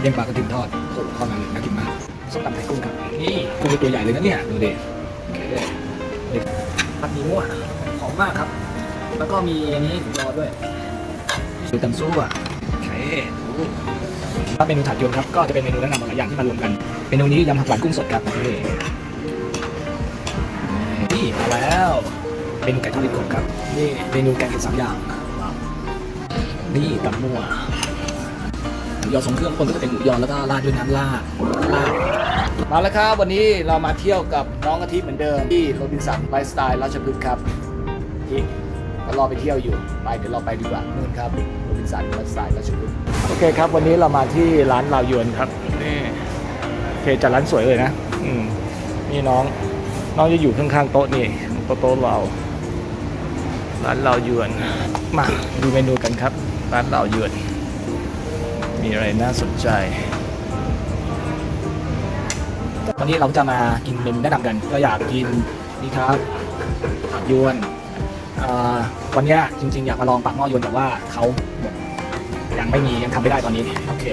เลี้ยงปลากระทิมทอดโอ้โหทอดมันน่ากินมากส้มตำไทยกุ้งครับนี่กุ้งเป็นตัวใหญ่เลยนะเนี่ยดูดิโอเคนี่ผัดหมี่มั่วหอมมากครับ แล้วก็มีอันนี้รอด้วยดูตำซั่วโอเคถ้าเมนูถาดยนต์ครับก็จะเป็นเมนูแนะนำหลายอย่างที่มารวมกันเมนูนี้ยำผักหวานกุ้งสดครับนี่นี่มาแล้วเมนูไก่ทอดลิ้นกบครับนี่เมนูแกงเห็ดสามอย่างว้าวนี่ตำมั่วห มูยอทรงเครื่องคนก็จะเป็นหมูยอแล้วก็ราดด้วยน้ำราดราดมาแล้วครับวันนี้เรามาเที่ยวกับน้องอาทิตย์เหมือนเดิมที่โรบินสันไลฟ์สไตล์ราชพฤกษ์ครับที่ก็รอไปเที่ยวอยู่ไปเดี๋ยวเราไปดีกว่านู่นครับโรบินสันไลฟ์สไตล์ราชพฤกษ์โอเคครับ วันนี้เรามาที่ร้านลาวยวนครับนี่โอเคจัดร้านสวยเลยนะอืมนี่น้องน้องจะอยู่ข้างๆโต๊ะนี่โต๊ะโต๊ะเราร้านเราวยวนมาดูเมนูกันครับร้านเราวยวน มีอะไรน่าสนใจวันนี้เราจะมากินเมนูแนะนำกันเราอยากกินนี่ครับผักยวนอ่อวันนี้จริง ๆ อยากมาลองปักหม้อยวนแต่ว่าเขายังไม่มียังทำไม่ได้ตอนนี้โอเค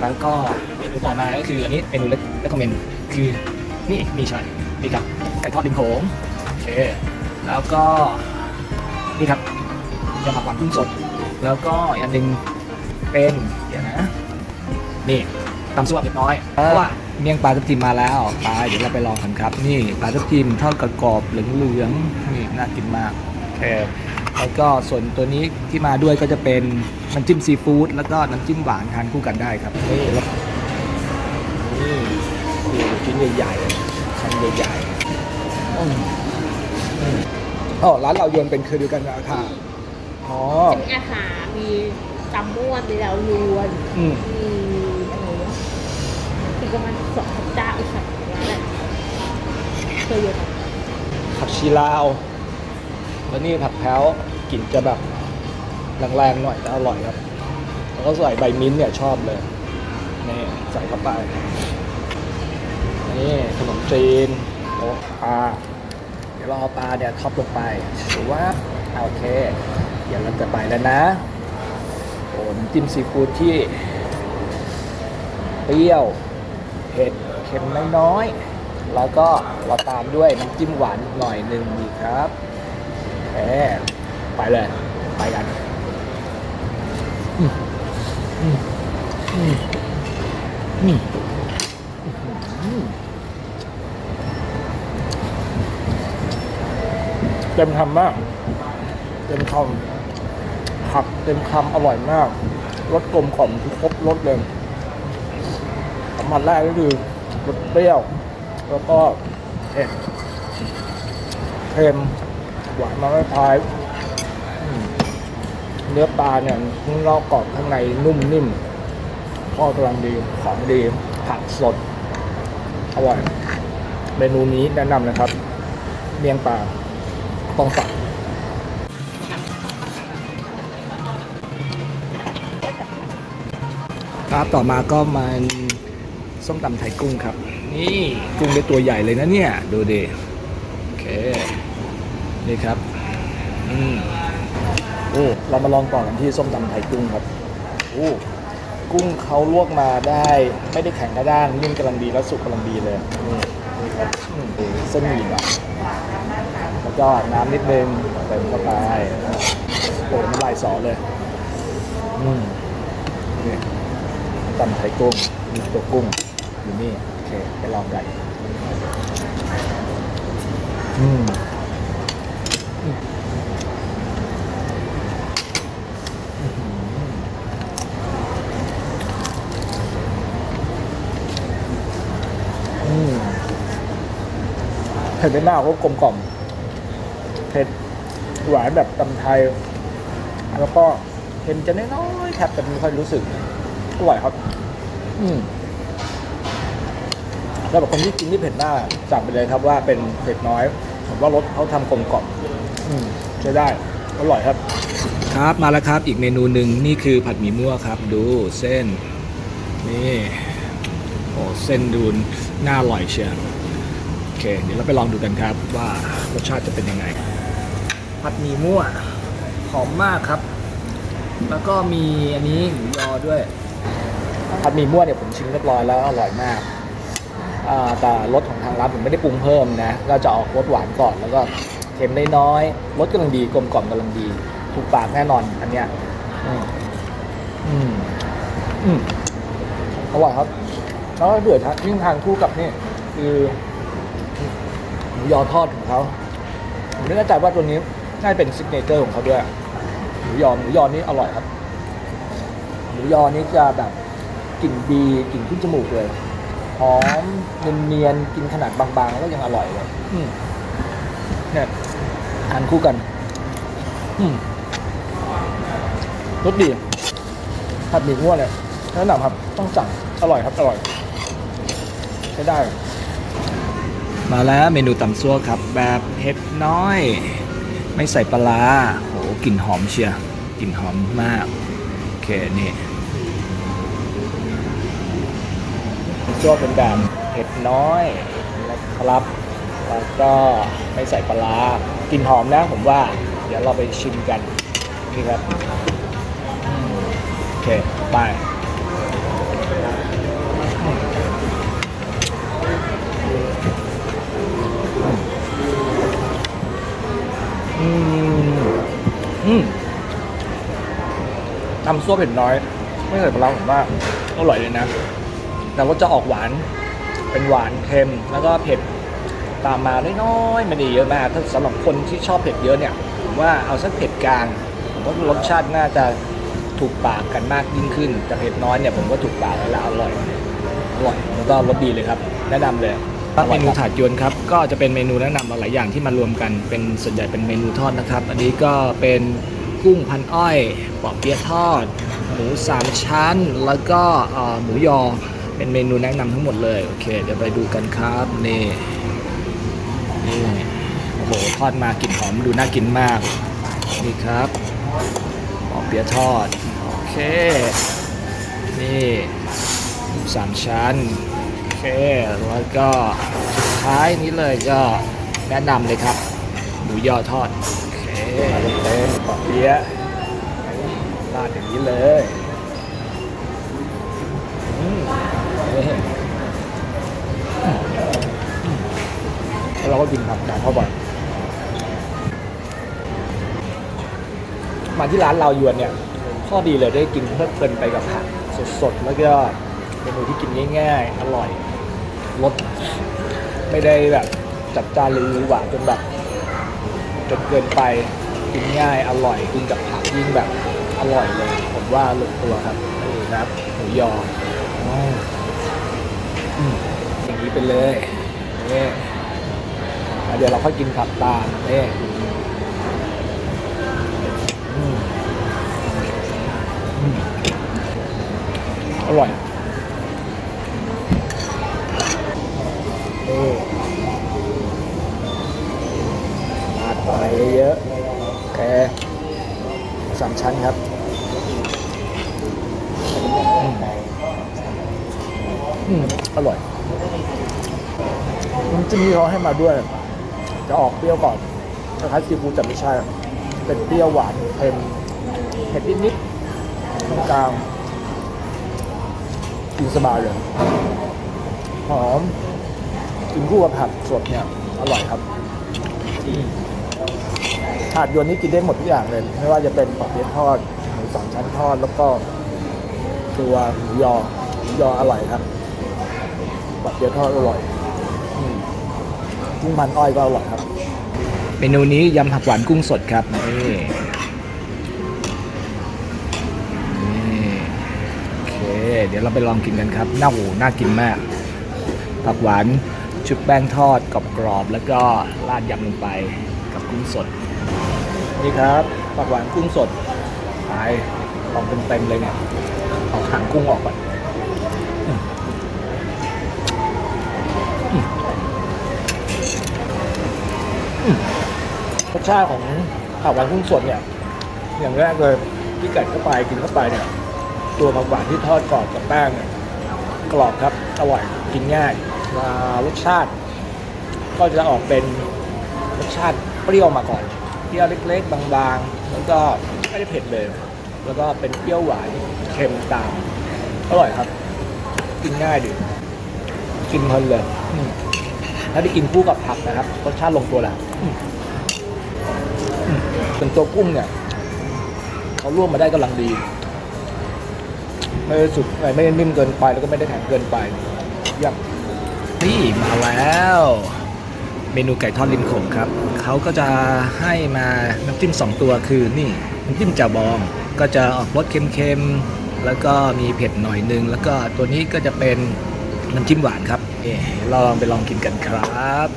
แล้วก็เมนูต่อมาก็คืออันนี้เมนูเล็กเล็กคอมเมนต์คือนี่นี่ใช่นี่ครับไก่ทอดริมโขงโอเค แล้วก็นี่ครับยำผักหวานกุ้งสด แล้วก็อันหนึ่ง เป็นเดี๋ยวนะ นี่ตำซั่วเล็กน้อยเพราะว่าเมี่ยงปลาทับทิมมาแล้วไปเดี๋ยวเราไปลองกันครับ นี่ปลาทับทิมทอดกรอบๆเหลืองๆนี่น่ากินมากโอเคแล้วก็ส่วนตัวนี้ที่มาด้วยก็จะเป็นน้ำจิ้มซีฟู้ดแล้วก็น้ำจิ้มหวานทานคู่กันได้ครับนี่แล้วนี่ดูชิ้นใหญ่ๆชั้นใหญ่ๆอืมอืมอ๋อร้านเราโยนเป็นคือเดียวกันราคาอ๋อจะมีอาหารมี ตำม่วนมีแล้วยวนอืมมีอะไรวะอีกประมาณสองสามเจ้าอีกสักร้านแหละเคยเยอะไหมผักชีลาว แล้วนี่ผักแพ้วกลิ่นจะแบบแรงๆหน่อยแต่อร่อยครับ แล้วก็ใส่ใบมิ้นท์เนี่ยชอบเลย นี่ใส่เข้าไป นี่ขนมจีนโอ้ปลาเดี๋ยวเราเอาปลาเนี่ยท็อปลงไปถือว่าโอเค เดี๋ยวเราจะไปแล้วนะโอ้ น้ำจิ้มซีฟู้ดที่ เปรี้ยว เผ็ด เค็มน้อยๆ แล้วก็เราตามด้วยน้ำจิ้มหวานหน่อยหนึ่งดีครับแหมไปเลย ไปกันเต็มคำมากเต็มคำ ผักเต็มคำอร่อยมากรสกลมกล่อมคือครบรสเลยสัมผัสแรกก็คือรสเปรี้ยว แล้วก็เผ็ดเค็มหวานมาไม่พายเนื้อปลาเนี่ยข้างนอกกรอบข้างในนุ่มนิ่มทอดกำลังดีของดีผักสดอร่อย เมนูนี้แนะนำนะครับ เมี่ยงปลาต้องสั่ง ครับต่อมาก็มันส้มตำไทยกุ้งครับ นี่กุ้งเป็นตัวใหญ่เลยนะเนี่ย ดูดิโอเคนี่ครับอืมโอ้เรามาลองต่อกันที่ส้มตำไทยกุ้งครับโอ้กุ้งเขาลวกมาได้ไม่ได้แข็งกระด้างนิ่มกำลังดีและสุกกำลังดีเลยนี่นี่ครับอืมดูเส้นหมี่แบบแล้วก็น้ำนิดนึงเติมเข้าไปโอ้น้ำลายสอเลย อืมนี่ ตำไทยกุ้งมีตัวกุ้งอยู่นี่โอเคไปลองกันอืมอืมอื้อหืออืมเผ็ดไม่มากก็กลมกล่อมเผ็ดหวานแบบตำไทย แล้วก็เค็มจะน้อยๆแทบจะไม่ค่อยรู้สึก อร่อยครับ อืมแล้วแบบคนที่กินที่เผ็ดมากสั่งไปเลยครับว่าเป็นเผ็ดน้อย ผมว่ารสเขาทำกลมกล่อมอืมใช้ได้ อร่อยครับ ครับมาแล้วครับ อีกเมนูหนึ่งนี่คือผัดหมี่มั่วครับ ดูเส้น นี่โอ้เส้นดูน่าอร่อยเชียวโอเค เดี๋ยวเราไปลองดูกันครับว่ารสชาติจะเป็นยังไง ผัดหมี่มั่วหอมมากครับ แล้วก็มีอันนี้หมูยอด้วย ผัดหมี่มั่วเนี่ยผมชิมเรียบร้อยแล้วอร่อยมากแต่รสของทางร้านผมไม่ได้ปรุงเพิ่มนะ ก็จะออกรสหวานก่อนแล้วก็เค็มน้อยๆรสกำลังดีกลมกล่อมกำลังดี ถูกปากแน่นอนอันเนี้ยอืมอืมอืมอร่อยครับแล้วเบื่อทานยิ่งทานคู่กับนี่คือหมูยอทอดของเขาผมไม่แน่ใจว่าตัวนี้น่าจะเป็นซิกเนเจอร์ของเขาด้วยหมูยอหมูยอนี่อร่อยครับ ยอนี่จะแบบกลิ่นดีกลิ่นขึ้นจมูกเลยหอมเนียนๆกินขนาดบางๆ แล้วยังอร่อยเลยอืมเนี่ยทานคู่กันอืมรสดีผัดหมี่ง่วเนี่ยแนะนำครับ ต้องสั่งอร่อยครับ อร่อยใช้ได้ มาแล้วเมนูตำซั่วครับ แบบเผ็ดน้อย ไม่ใส่ปลาร้าโหกลิ่นหอมเชียร์กลิ่นหอมมาก โอเค นี่ ซั่วเป็นแบบเผ็ดน้อยนะครับแล้วก็ไม่ใส่ปลากลิ่นหอมนะผมว่า เดี๋ยวเราไปชิมกัน นี่ครับ โอเค ไปอืมอืมทำซั่วเผ็ดน้อย ไม่ใส่ปลาผมว่าอร่อยเลยนะ แต่ว่าจะออกหวาน เป็นหวานเค็มแล้วก็เผ็ดตามมาน้อยๆไม่ได้เยอะมากถ้าสำหรับคนที่ชอบเผ็ดเยอะเนี่ยผมว่าเอาสักเผ็ดกลางผมว่ารสชาติน่าจะถูกปากกันมากยิ่งขึ้น แต่เผ็ดน้อยเนี่ยผมก็ถูกปากแล้วอร่อยอร่อยแล้วก็รสดีเลยครับ แนะนำเลยเมนูถาดยวนครับก็จะเป็นเมนูแนะนำหลายอย่างที่มารวมกันเป็นส่วนใหญ่เป็นเมนูทอดนะครับ อันนี้ก็เป็นกุ้งพันอ้อยปอบเปี๊ยะทอด หมูสามชั้น แล้วก็หมูยอ เป็นเมนูแนะนำทั้งหมดเลยโอเค เดี๋ยวไปดูกันครับนี่นี่โอ้โหทอดมากลิ่นหอมดูน่ากินมากนี่ครับปอบเปียทอดโอเค นี่สามชั้นโอเคแล้วก็สุดท้ายนี้เลยก็แนะนำเลยครับหมูยอทอดโอเคเต็มปอเปี๊ยะราดอย่างนี้เลย เราก็กินผักกาดเข้าไปมาที่ร้านเรายวนเนี่ย ข้อดีเลยได้กินเพลิดเพลินไปกับผักสดๆ แล้วก็เมนูที่กินง่ายๆ อร่อยรสไม่ได้แบบจัดจ้านหรือหวานจนแบบจนเกินไปกินง่ายอร่อยกินกับผักยิ่งแบบอร่อยเลย ผมว่าลงตัวครับนี่ครับหมูยออืมอย่างนี้ไปเลยนี่ เดี๋ยวเราค่อยกินขับตามนี่ จะออกเปรี้ยวก่อนคล้ายๆซีฟู้ดแต่ไม่ใช่ เป็นเปรี้ยวหวานเค็มเผ็ดนิดๆตรงกลางกินสบายเลยหอมกินคู่กับผักสดเนี่ยอร่อยครับถาดยวนนี้กินได้หมดทุกอย่างเลย ไม่ว่าจะเป็นปอเปี๊ยะทอดหมูสามชั้นทอดแล้วก็ตัวหมูยอหมูยออร่อยครับปอเปี๊ยะทอดอร่อย กุ้งพันอ้อยก็อร่อยครับ เมนูนี้ยำผักหวานกุ้งสดครับนี่นี่โอเค เดี๋ยวเราไปลองกินกันครับ น่าโหน่ากินมาก ผักหวานชุบแป้งทอดกรอบๆแล้วก็ราดยำลงไปกับกุ้งสด นี่ครับผักหวานกุ้งสดไปลองเต็มๆเลยเนี่ยเอาหางกุ้งออกก่อน สชาติของผักหวานกุ้งสดเนี่ย อย่างแรกเลยที่กัดเข้าไปกินเข้าไปเนี่ย ตัวผักหวานที่ทอดกรอบกับแป้งเนี่ยกรอบครับอร่อยกินง่ายอ่ารสชาติ ก็จะออกเป็นรสชาติเปรี้ยวมาก่อนเปรี้ยวเล็ก ๆ บางๆ แล้วก็ไม่ได้เผ็ดเลย แล้วก็เป็นเปรี้ยวหวานเค็มตามอร่อยครับ กินง่ายดิกินเพลินเลยถ้าได้กินคู่กับผักนะครับรสชาติลงตัวแหละอืมอืม เป็นตัวกุ้งเนี่ยเขาลวกมาได้กำลังดี ไม่ได้สุดไม่ได้นิ่มเกินไปแล้วก็ไม่ได้แข็งเกินไปเยี่ยมนี่มาแล้ว เมนูไก่ทอดริมโขงครับเขาก็จะให้มาน้ำจิ้มสองตัวคือนี่น้ำจิ้มจ่าบอง ก็จะออกรสเค็มๆแล้วก็มีเผ็ดหน่อยนึง แล้วก็ตัวนี้ก็จะเป็นน้ำจิ้มหวานครับเอ๊ะเราลองไปลองกินกันครับ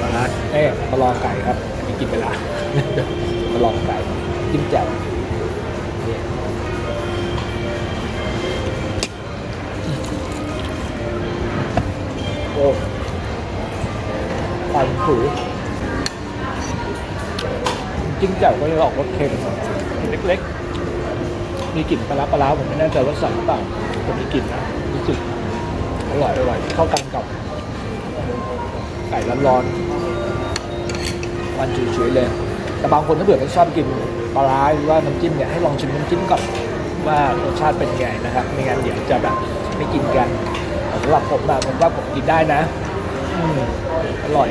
มาเอ๊ะมาลองไก่ครับอันนี้กินไปละมา ลองไก่จิ้มแจ่วนี่โอ้ฟันผือจิ้มแจ่วก็จะออกรสเค็มเล็กๆ มีกลิ่นปลาปลาร้าผมไม่แน่ใจว่าสั่งหรือเปล่าแต่มีกลิ่นนะรู้สึกอร่อยอร่อยเข้ากันกับ ไก่ร้อนๆวันจุยๆเลย แต่บางคนถ้าเบื่อไม่ชอบกินปลาร้าหรือว่าน้ำจิ้มเนี่ยให้ลองชิมน้ำจิ้มก่อนว่ารสชาติเป็นไงนะครับไม่งั้นเดี๋ยวจะแบบไม่กินกันสำหรับผมอะผมว่าผมกินได้นะอืมอร่อย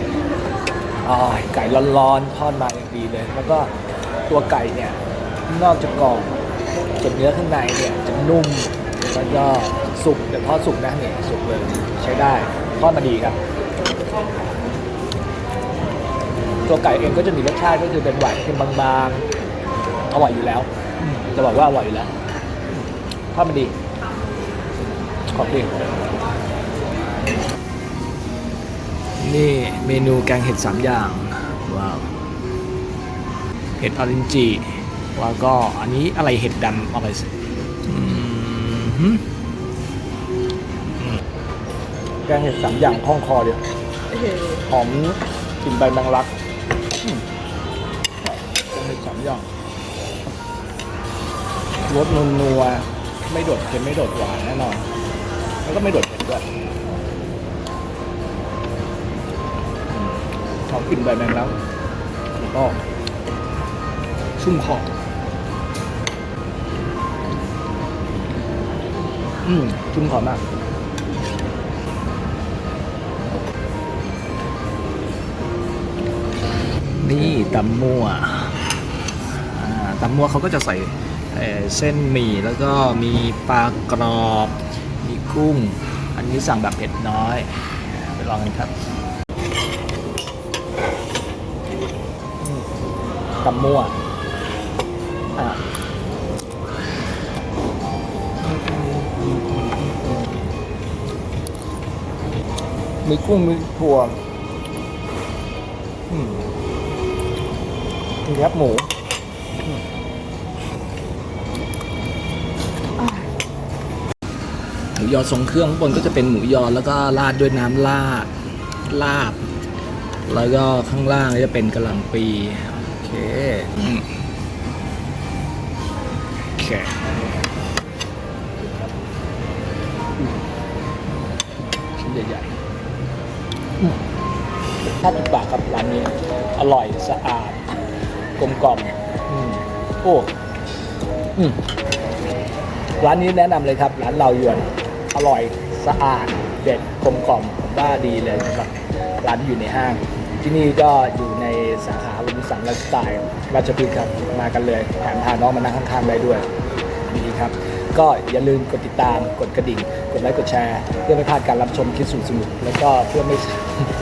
อไก่ร้อนๆทอดมาอย่างดีเลย แล้วก็ตัวไก่เนี่ยนอกจากกรอบส่วนเนื้อข้างในเนี่ยจะนุ่มแล้วก็สุกแต่ทอดสุกนะเนี่ยสุกเลยใช้ได้ทอดมาดีครับ ตัวไก่เองก็จะมีรสชาติก็คือเป็นหวานเค็มบางๆ อร่อยอยู่แล้วอืมจะบอกว่าอร่อยอยู่แล้วถ้ามันดี ขอบดีนี่เมนูแกงเห็ดสามอย่าง ว้าว เห็ดออรินจิ แล้วก็อันนี้อะไรเห็ดดำอะไรสิอืมหืมอืมแกงเห็ดสามอย่างคล่องคอเดียวโอเคหอมกลิ่นใบแมงลักอืม ย่างรสนัวๆไม่โดดเค็มไม่โดดหวานแน่นอน แล้วก็ไม่โดดเผ็ดด้วยหอมกลิ่นใบแมงลักแล้วก็ ชุ่มคออืมชุ่มคอมากนี่ตำมั่วาตำมั่วเขาก็จะใส่เส้นหมี่แล้วก็มีปลากรอบ มีกุ้ง อันนี้สั่งแบบเผ็ดน้อย ไปลองกันครับอืมตำมั่วมีกุ้งมีถั่วมมีครับหมู ยอทรงเครื่องข้างบนก็จะเป็นหมูยอแล้วก็ราดด้วยน้ำราดลาบ แล้วก็ข้างล่างก็จะเป็นกะหล่ำปีโอเคโอเคชิ้นใหญ่ๆอืมห้าสิบบาทครับร้านนี้ อร่อยสะอาด กลมกล่อมโอ้ร้านนี้แนะนำเลยครับ ร้านเราหยวน อร่อยสะอาดเด็ดกลมกล่อมผมว่าดีเลยนะครับร้านที่อยู่ในห้าง ที่นี่ก็อยู่ในสาขาลุงสันไลฟ์สไตล์ราชพฤกษ์ครับมากันเลยแถมพาน้องมานั่งข้างๆได้ด้วยดีครับ ก็อย่าลืมกดติดตามกดกระดิ่ง กดไลค์กดแชร์ เพื่อไม่พลาดการรับชมคลิปสนุกๆแล้วก็เพื่อไม่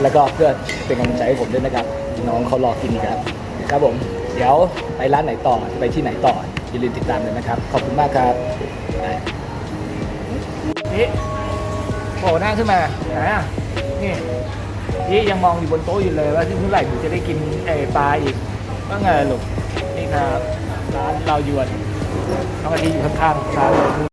แล้วก็เพื่อเป็นกำลังใจให้ผมด้วยนะครับน้องเขารอกินครับครับผมเดี๋ยวไปร้านไหนต่อไปที่ไหนต่ออย่าลืมติดตามเลยนะครับ ขอบคุณมากครับ นี่โผล่หน้าขึ้นมาไหนอะนี่นี่ยังมองอยู่บนโต๊ะอยู่เลยว่าเมื่อไหร่ผมจะได้กินไอ้ปลาอีกว่าไงลูกนี่ครับร้านเรายวนน้องกะทิอยู่ข้างๆร้าน